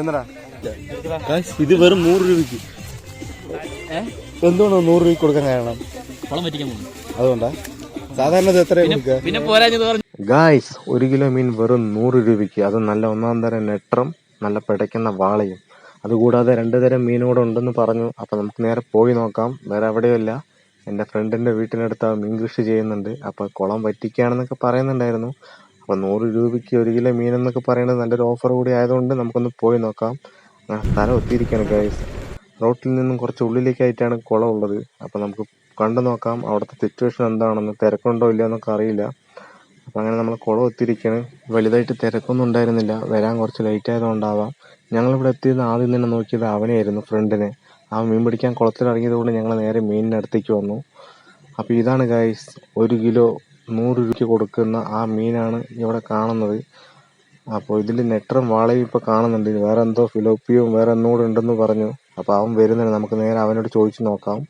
എന്നടാ ഇത് വെറും നൂറ് രൂപയ്ക്ക്. എന്തുകൊണ്ടാണ് നൂറ് രൂപ കൊടുക്കാൻ കാരണം? പറ്റിക്കാൻ അതുകൊണ്ടാ. സാധാരണ പിന്നെ പോരാഞ്ഞത് പറഞ്ഞു. ഗായ്സ് ഒരു കിലോ മീൻ വെറും നൂറ് രൂപയ്ക്ക്. അത് നല്ല ഒന്നാം തരം നെട്ടറും നല്ല പിടയ്ക്കുന്ന വാളയും. അതുകൂടാതെ രണ്ട് തരം മീനും കൂടെ ഉണ്ടെന്ന് പറഞ്ഞു. അപ്പോൾ നമുക്ക് നേരെ പോയി നോക്കാം. വേറെ എവിടെയല്ല എന്റെ ഫ്രണ്ടിന്റെ വീട്ടിനടുത്ത് ആ മീൻ കൃഷി ചെയ്യുന്നുണ്ട്. അപ്പോൾ കുളം വറ്റിക്കുകയാണെന്നൊക്കെ പറയുന്നുണ്ടായിരുന്നു. അപ്പോൾ നൂറ് രൂപയ്ക്ക് ഒരു കിലോ മീൻ എന്നൊക്കെ പറയുന്നത് നല്ലൊരു ഓഫർ കൂടി ആയതുകൊണ്ട് നമുക്കൊന്ന് പോയി നോക്കാം. ആ സ്ഥലം ഒത്തിരിക്കുകയാണ് ഗൈസ് റോട്ടിൽ നിന്നും കുറച്ച് ഉള്ളിലേക്കായിട്ടാണ് കുളം ഉള്ളത് അപ്പോൾ നമുക്ക് കണ്ടു നോക്കാം അവിടുത്തെ സിറ്റുവേഷൻ എന്താണെന്ന്. തിരക്കുണ്ടോ ഇല്ലയോ എന്നൊക്കെ അറിയില്ല. അപ്പം അങ്ങനെ നമ്മൾ കുളം ഒത്തിരിക്കാണ്. വലുതായിട്ട് തിരക്കൊന്നും ഉണ്ടായിരുന്നില്ല. വരാൻ കുറച്ച് ലേറ്റ് ആയതുകൊണ്ടാവാം. ഞങ്ങളിവിടെ എത്തിയത് ആദ്യം തന്നെ നോക്കിയത് അവനെയായിരുന്നു ഫ്രണ്ടിനെ. ആ മീൻ പിടിക്കാൻ കുളത്തിൽ ഇറങ്ങിയത് കൊണ്ട് ഞങ്ങൾ നേരെ മീനിന്റെ അടുത്തേക്ക് വന്നു. അപ്പോൾ ഇതാണ് ഗൈസ് ഒരു കിലോ നൂറ് രൂപയ്ക്ക് കൊടുക്കുന്ന ആ മീനാണ് ഇവിടെ കാണുന്നത്. അപ്പോൾ ഇതിൽ നെട്ടറും വാളയും ഇപ്പോൾ കാണുന്നുണ്ട്. വേറെ എന്തോ ഫിലോപ്പിയും വേറെ ഒന്നുകൂടെ ഉണ്ടെന്ന് പറഞ്ഞു. അപ്പോൾ അവൻ വരുന്നുണ്ട്. നമുക്ക് നേരെ അവനോട് ചോദിച്ചു നോക്കാം.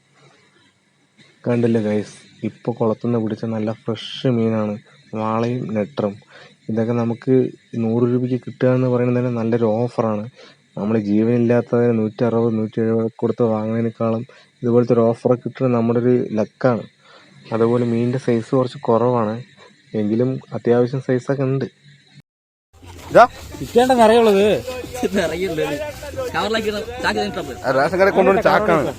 കണ്ടില്ലേ ഗൈസ് ഇപ്പോൾ കുളത്തുനിന്ന് പിടിച്ച നല്ല ഫ്രഷ് മീനാണ്. വാളയും നെട്ടറും. ഇതൊക്കെ നമുക്ക് നൂറ് രൂപയ്ക്ക് കിട്ടുക എന്ന് പറയുന്നത് തന്നെ നല്ലൊരു ഓഫറാണ് നമ്മൾ ജീവനില്ലാത്തതിന് നൂറ്റി അറുപത് നൂറ്റി എഴുപത് കൊടുത്ത് വാങ്ങുന്നതിനേക്കാളും ഇതുപോലത്തെ ഒരു ഓഫർ കിട്ടുന്നത് നമ്മുടെ ഒരു ലക്കാണ് അതുപോലെ മീനിന്റെ സൈസ് കുറച്ച് കുറവാണ്. എങ്കിലും അത്യാവശ്യം സൈസൊക്കെ ഉണ്ട്. നിറയുള്ളത്. റേഷൻ ചാക്കാണ്.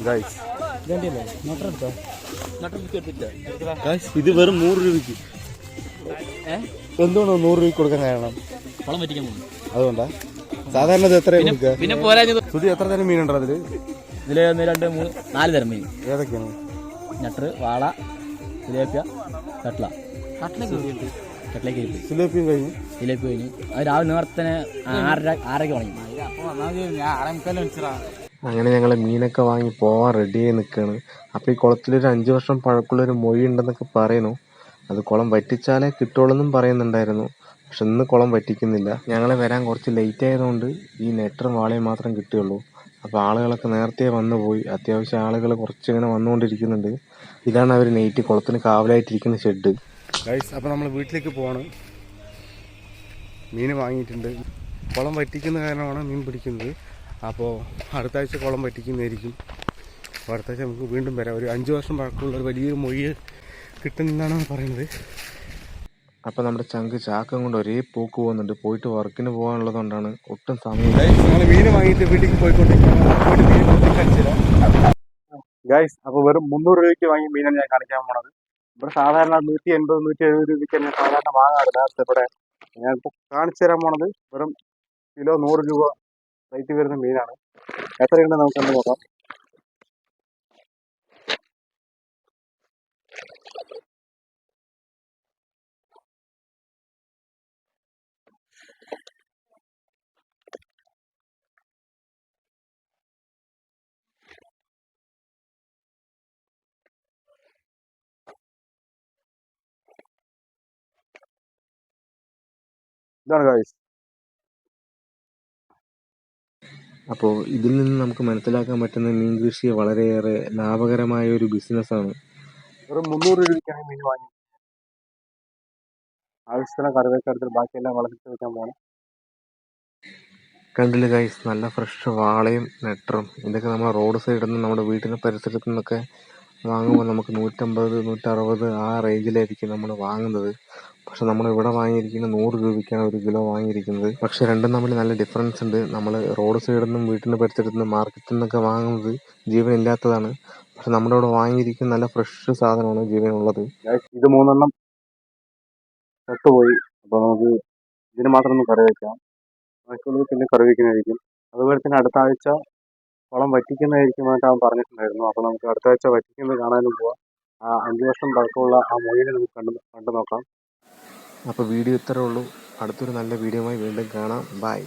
ഇത് വെറും നൂറ് രൂപയ്ക്ക്. എന്തുകൊണ്ടാണ് നൂറ് രൂപയ്ക്ക് കൊടുക്കാൻ കാരണം? അതുകൊണ്ടാ. സാധാരണ ഇത് എത്ര പിന്നെ സുധി എത്ര തരം മീനുണ്ടോ അതിൽ? ഇതിൽ ഒന്ന് രണ്ട് മൂന്ന് നാല് തരം മീൻ. ഏതൊക്കെയാണ്? നട്ടർ വാള സിലേപ്പിയ കട്ട്ല കട്ട്ലേക്ക് സിലോപ്പിയും കഴിഞ്ഞു. സിലേപ്പി കഴിഞ്ഞു. അത് രാവിലെ നേരത്തെ ആറര ആറരയ്ക്ക് തുടങ്ങി. അങ്ങനെ ഞങ്ങൾ മീനൊക്കെ വാങ്ങി പോവാൻ റെഡിയായി നിൽക്കുകയാണ് അപ്പോൾ ഈ കുളത്തിലൊരു അഞ്ച് വർഷം പഴക്കമുള്ളൊരു മൊഴി ഉണ്ടെന്നൊക്കെ പറയുന്നു. അത് കുളം വറ്റിച്ചാലേ കിട്ടുള്ളൂ പറയുന്നുണ്ടായിരുന്നു. പക്ഷെ ഇന്ന് കുളം വറ്റിക്കുന്നില്ല. ഞങ്ങളെ വരാൻ കുറച്ച് ലേറ്റ് ആയതുകൊണ്ട് ഈ നെറ്ററും വാളയും മാത്രം കിട്ടുകയുള്ളൂ. അപ്പോൾ ആളുകളൊക്കെ നേരത്തെ വന്നു പോയി അത്യാവശ്യം ആളുകൾ കുറച്ചിങ്ങനെ വന്നുകൊണ്ടിരിക്കുന്നുണ്ട്. ഇതാണ് അവർ നെയ്റ്റ് കുളത്തിന് കാവലായിട്ടിരിക്കുന്ന ഷെഡ് ഗൈസ് അപ്പോൾ നമ്മൾ വീട്ടിലേക്ക് പോവാണ്. മീൻ വാങ്ങിയിട്ടുണ്ട്. കുളം വറ്റിക്കുന്ന കാരണമാണ് മീൻ പിടിക്കുന്നത്. അപ്പോൾ അടുത്ത ആഴ്ച കുളം വറ്റിക്കുന്നതായിരിക്കും. അപ്പോൾ അടുത്ത ആഴ്ച നമുക്ക് വീണ്ടും വരാം. ഒരു അഞ്ച് വർഷം പഴക്കമുള്ള ഒരു വലിയൊരു മൊഴി കിട്ടുന്നതാണ് പറയുന്നത്. അപ്പോൾ നമ്മുടെ ചങ്ക് ചാക്കം കൊണ്ട് ഒരേ പോക്ക് പോകുന്നുണ്ട്. പോയിട്ട് വർക്കിന് പോകാനുള്ളതുകൊണ്ടാണ് ഒട്ടും സമയം മീൻ വാങ്ങിയിട്ട് വീട്ടിലേക്ക് പോയിക്കൊണ്ടിരിക്കുകയാണ്. ഗൈസ് അപ്പോൾ വെറും മുന്നൂറ് രൂപയ്ക്ക് വാങ്ങിയ മീനാണ് ഞാൻ കാണിക്കാൻ പോണത്. ഇവിടെ സാധാരണ നൂറ്റി എൺപത് നൂറ്റി എഴുപത് രൂപയ്ക്ക് ഞാൻ സാധാരണ വാങ്ങാറില്ല. ഇവിടെ ഞാൻ ഇപ്പോൾ കാണിച്ചു തരാൻ പോണത് വെറും കിലോ നൂറ് രൂപ റേറ്റ് വരുന്ന മീനാണ്. എത്രയുണ്ട് നമുക്ക് കണ്ടു നോക്കാം. ഇതാണ് കാഴ്ച അപ്പോൾ ഇതിൽ നിന്ന് നമുക്ക് മനസ്സിലാക്കാൻ പറ്റുന്ന മീൻ കൃഷി വളരെയേറെ ലാഭകരമായ ഒരു ബിസിനസ്സാണ് വെറും മുന്നൂറ് രൂപയ്ക്കാണ് മീൻ വാങ്ങി ആവശ്യത്തിന് കറിവേക്കടുത്ത് ബാക്കിയെല്ലാം വളർത്തി വെക്കാൻ പോകണം കണ്ടില്ല ഗൈസ് നല്ല ഫ്രഷ് വാളയും നെട്ടറും ഇതൊക്കെ നമ്മുടെ റോഡ് സൈഡിൽ നിന്ന് നമ്മുടെ വീട്ടിന്റെ പരിസരത്തു നിന്നൊക്കെ വാങ്ങുമ്പോൾ നമുക്ക് നൂറ്റമ്പത് നൂറ്ററുപത് ആ റേഞ്ചിലായിരിക്കും നമ്മൾ വാങ്ങുന്നത്. പക്ഷെ നമ്മൾ ഇവിടെ വാങ്ങിയിരിക്കുന്നത് നൂറ് രൂപയ്ക്കാണ് ഒരു കിലോ വാങ്ങിയിരിക്കുന്നത്. പക്ഷെ രണ്ടും തമ്മിൽ നല്ല ഡിഫറൻസ് ഉണ്ട്. നമ്മൾ റോഡ് സൈഡിൽ നിന്നും വീട്ടിന്റെ പരിസരത്തു നിന്നും മാർക്കറ്റിൽ നിന്നൊക്കെ വാങ്ങുന്നത് ജീവനില്ലാത്തതാണ്. പക്ഷെ നമ്മുടെ ഇവിടെ വാങ്ങിയിരിക്കുന്ന നല്ല ഫ്രഷ് സാധനമാണ് ജീവനുള്ളത്. ഇത് മൂന്നെണ്ണം ചട്ടുപോയി അപ്പോൾ നമുക്ക് ഇതിന് മാത്രം ഒന്ന് കറി വയ്ക്കാം ബാക്കിയുള്ളത് പിന്നെ കറി വയ്ക്കുന്നതായിരിക്കും അതുപോലെ തന്നെ അടുത്ത ആഴ്ച കുളം വറ്റിക്കുന്നതായിരിക്കുമായിട്ട് അവൻ പറഞ്ഞിട്ടുണ്ടായിരുന്നു. അപ്പോൾ നമുക്ക് അടുത്ത ആഴ്ച വറ്റിക്കുന്നത് കാണാനും പോവാം. ആ അഞ്ച് വർഷം പഴക്കമുള്ള ആ മൊഴിനെ നമുക്ക് കണ്ടു കണ്ടു നോക്കാം. അപ്പോൾ വീഡിയോ ഇത്രേ ഉള്ളൂ. അടുത്തൊരു നല്ല വീഡിയോയുമായി വീണ്ടും കാണാം. ബൈ